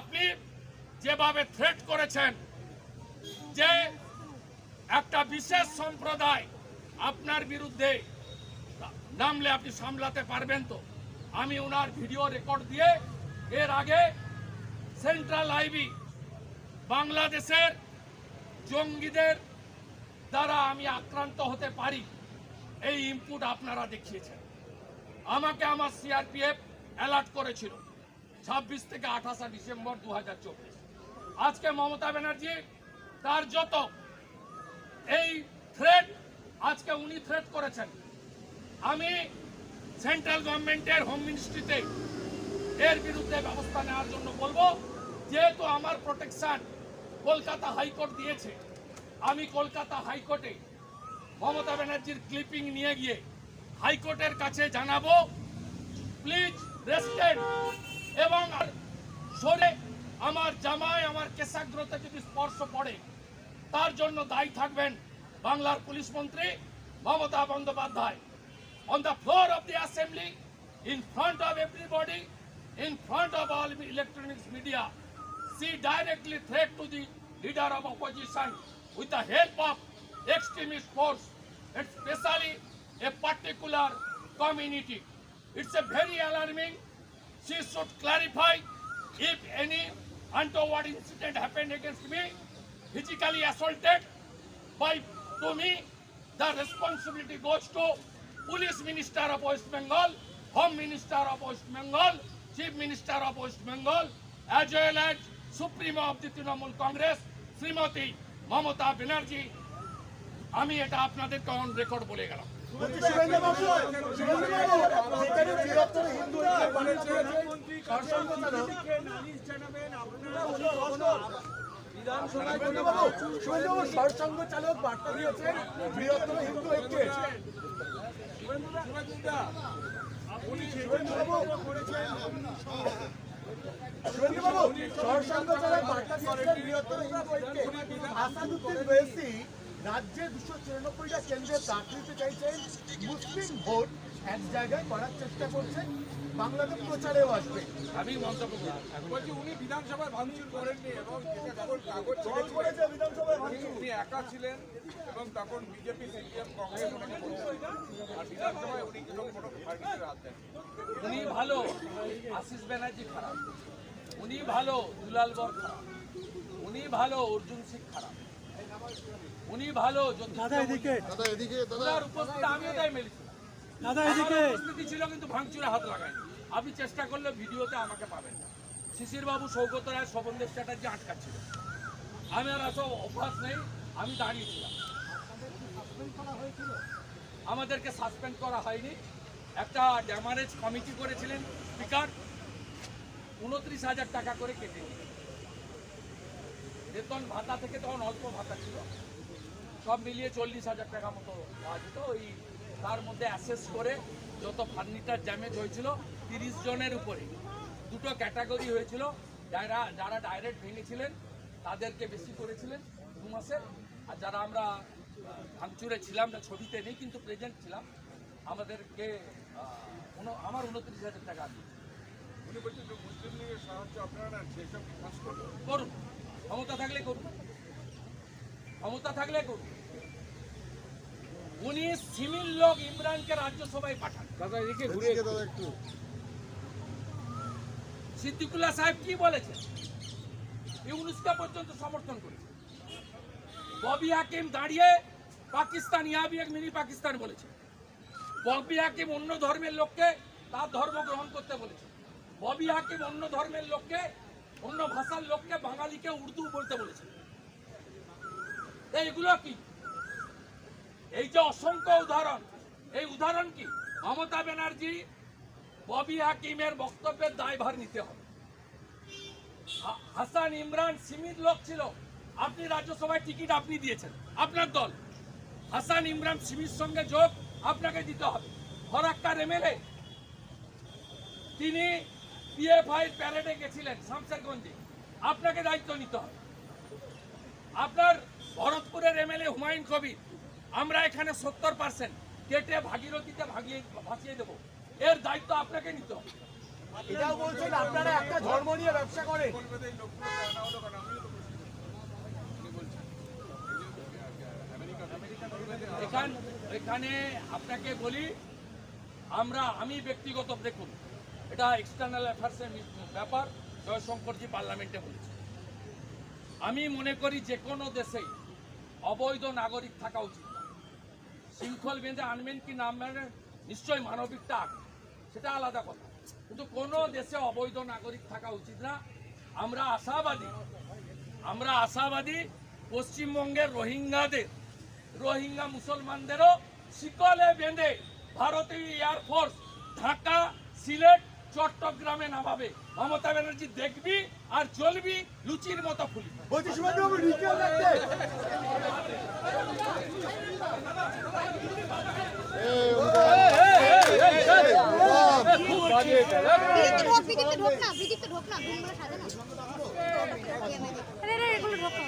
আপনি যেভাবে থ্রেট করেছেন, যে একটা বিশেষ সম্প্রদায় আপনার বিরুদ্ধে নামলে আপনি সামলাতে পারবেন তো? আমি ওনার ভিডিও রেকর্ড দিয়ে এর আগে সেন্ট্রাল আইবি বাংলাদেশের জঙ্গিদের দ্বারা আমি আক্রান্ত হতে পারি, এই ইনপুট আপনারা দেখিয়েছেন। আমাকে আমার সিআরপিএফ অ্যালার্ট করেছিল। ছাব্বিশ থেকে আঠাশে ডিসেম্বর দু হাজার চব্বিশ। আজকে মমতা ব্যানার্জি তার যত এই থ্রেট আজকে উনি থ্রেট করেছেন। আমি সেন্ট্রাল গভর্নমেন্টের হোম মিনিস্ট্রিতে এর বিরুদ্ধে ব্যবস্থা নেওয়ার জন্য বলব, যেহেতু আমার প্রোটেকশন কলকাতা হাইকোর্ট দিয়েছে, আমি কলকাতা হাইকোর্টে মমতা ব্যানার্জির ক্লিপিং নিয়ে গিয়ে হাইকোর্টের কাছে জানাব প্লিজ রেস্টেড এবং শরে আমার জামায় আমার কেশাগ্রতা যদি স্পর্শ পড়ে, তার জন্য দায়ী থাকবেন বাংলার পুলিশ মন্ত্রী Mamata Bandyopadhyay. On the floor of the assembly in front of everybody in front of all electronics media she directly threat to the leader of opposition with the help of extremist force it's specially a particular community it's a very alarming she should clarify if any untoward incident happened against me, physically assaulted by to me, the responsibility goes to Police Minister of West Bengal, Home Minister of West Bengal, Chief Minister of West Bengal, as well as Supreme of the Trinamool Congress, shrimati Mamata Banerjee, আমি এটা আপনাদেরকে on record বলে গেলাম। সরসংঘ চালক, বার্তা দিয়েছেন বৃহত্তর হিন্দু ঐক্যের শুভেন্দুবাবু, চালক বার্তা হিন্দু ঐক্যে রাজ্যে দুশো চুরানব্বইটা কেন্দ্রে দিতে চাইছেন মুসলিম ভোট এক জায়গায় করার চেষ্টা করছেন বাংলাদেশ প্রচারেও আসবে। আমি মন্তব্য করি বলছি উনি বিধানসভায় ভাঙচুর করেননি এবং কাগজ দল করেছে বিধানসভায় উনি ভাঙচুর। উনি একা ছিলেন এবং তখন বিজেপি সিপিএম কংগ্রেস আর বিধানসভায় উনি কোনো ফার্নিচার উনি ভালো। আশিস ব্যানার্জি খারাপ। উনি ভালো। দুলাল বর খারাপ। উনি ভালো। অর্জুন সিং খারাপ। উনি ভালো দাদা এদিকে। দাদা এদিকে দাদা। ওনার আমিও তাই মেলেছিলাম দাদা এদিকে। উপস্থিতি ছিল কিন্তু ভাঙচুরে হাত আপনি চেষ্টা করলে ভিডিওতে আমাকে পাবেন। না শিশির বাবু সৌগত রায় শোভনদেব চ্যাটার্জি আটকাচ্ছিল। আমি আর আসো অভ্যাস নেই আমি দাঁড়িয়েছিলাম। আমাদেরকে সাসপেন্ড করা হয়নি। একটা ড্যামারেজ কমিটি করেছিলেন স্পিকার। উনত্রিশ হাজার টাকা করে কেটে বেতন ভাতা থেকে তখন অল্প ভাতা ছিল। সব মিলিয়ে চল্লিশ হাজার টাকা মতো পাওয়া যেত। ওই তার মধ্যে অ্যাসেস করে যত ফার্নিচার ড্যামেজ হয়েছিল তিরিশ জনের উপরে। দুটো ক্যাটাগরি হয়েছিল। যারা যারা ডাইরেক্ট ভেঙেছিলেন তাদেরকে বেশি করেছিলেন দু মাসে। আর যারা আমরা ভাঙচুরে ছিলাম না ছবিতে নেই কিন্তু প্রেজেন্ট ছিলাম আমাদেরকে আমার উনত্রিশ হাজার টাকা দিয়েছে। উনি বলছেন যে মুসলিম লীগের সাহায্য আপনারা করুন। ক্ষমতা থাকলে করুন। ক্ষমতা থাকলে করুন। উনি সিমিল লোক ইমরানকে রাজ্যসভায় পাঠান। এদিকে দাদা একটু। সিদ্দিকুল্লাহ সাহেব কি বলেছেন? ইউনুসকে পর্যন্ত সমর্থন করেছে। ববি হাকিম দাঁড়িয়ে পাকিস্তান ইয়াবি এক মিনি পাকিস্তান বলেছে। ববি হাকিম অন্য ধর্মের লোককে তার ধর্ম গ্রহণ করতে বলেছে। ববি হাকিম অন্য ধর্মের লোককে অন্য ভাষার লোককে বাঙালিকে উর্দু বলতে বলেছে। এইগুলো কি? এই যে অসংখ্য উদাহরণ, এই উদাহরণ কি? মমতা ব্যানার্জি, ববি হাকিমের বক্তব্যের দায়ভার নিতে হবে। হাসান ইমরান সীমিত লোক ছিল। আপনি রাজ্যসভায় টিকিট আপনি দিয়েছেন, আপনার দল। হাসান ইমরান সিমির সঙ্গে যোগ আপনাকে দিতে হবে। ফরাক্কার এমএলএ, তিনি পিএফআই প্যারেডে গেছিলেন শামসেরগঞ্জে। আপনাকে দায়িত্ব নিতে হবে। আপনার ভরতপুরের এমএলএ হুমায়ুন কবির আমরা এখানে সত্তর পার্সেন্ট কেটে ভাগীরথীতে ভাগিয়ে ভাসিয়ে দেবো। এর দায়িত্ব আপনাকে নিতে হবে। এটাও বলছেন আপনারা একটা ধর্ম নিয়ে ব্যবসা করেন। এখানে আপনাকে বলি আমরা আমি ব্যক্তিগত দেখুন এটা এক্সটার্নাল অ্যাফেয়ার্সের ব্যাপার, জয়শঙ্করজি পার্লামেন্টে বলেছে। আমি মনে করি যে কোনো দেশেই অবৈধ নাগরিক থাকা উচিত না। শৃঙ্খল বেঁধে আনবেন কি নাম মানে নিশ্চয়ই মানবিকটা সেটা আলাদা কথা। কিন্তু কোনো দেশে অবৈধ নাগরিক থাকা উচিত না। আমরা আশাবাদী আমরা আশাবাদী পশ্চিমবঙ্গের রোহিঙ্গাদের, রোহিঙ্গা মুসলমানদেরও শিকলে বেঁধে ভারতীয় এয়ারফোর্স ঢাকা, সিলেট চট্টগ্রামে নামাবে মমতা ব্যানার্জি দেখবি আর চলবি লুচির মতো বিদীপ্ত ঢোক না ঢোক না ঘুমগুলো সাজে না আরে আরে এগুলো ঢোক না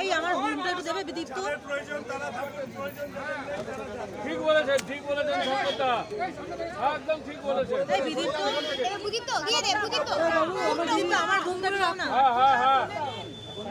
এই আমার হুমটা একটু দেবে বিদীপ্ত ঠিক বলেছেন ঠিক বলেছেন একদম ঠিক বলেছেন। এই বিদীপ্ত এ দিয়ে দে বুদীপ্ত আমার ঘুমটা দাও না। হ্যাঁ হ্যাঁ হ্যাঁ।